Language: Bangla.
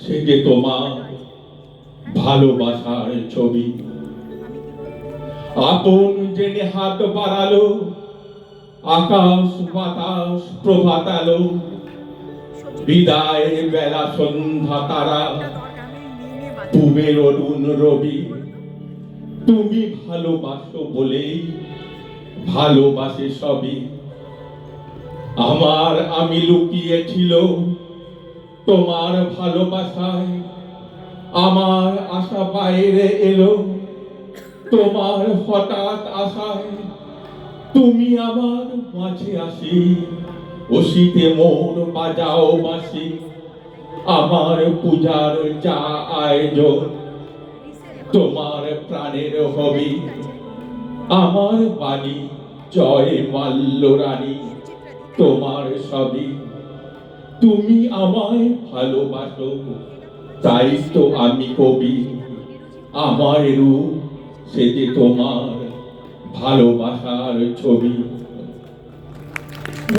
সে যে তোমার ভালোবাসার ছবি আপন জেনে হাত বাড়ালো, আকাশ বাতাস বিদায় বেলা সন্ধ্যা তারা অরুণ রবি, তুমি ভালোবাসো বলেই ভালোবাসে সবই। আমার আমি লুকিয়েছিল তোমার ভালোবাসায় আমার আশা বাইরে এলো। তোমার হঠাৎ আশায় তুমি আমার মাঝে আসি। অসিতে মোর বাজাও বাসি। আমার পূজার যা আয়োজন, তোমার প্রাণের হবি। আমার বাণী, জয় মাল্য রানী, তোমার সবই। তুমি আমায় ভালোবাসো। তাই তো আমি কবি। আমার রূপ সে যে তোমার ভালোবাসার ছবি।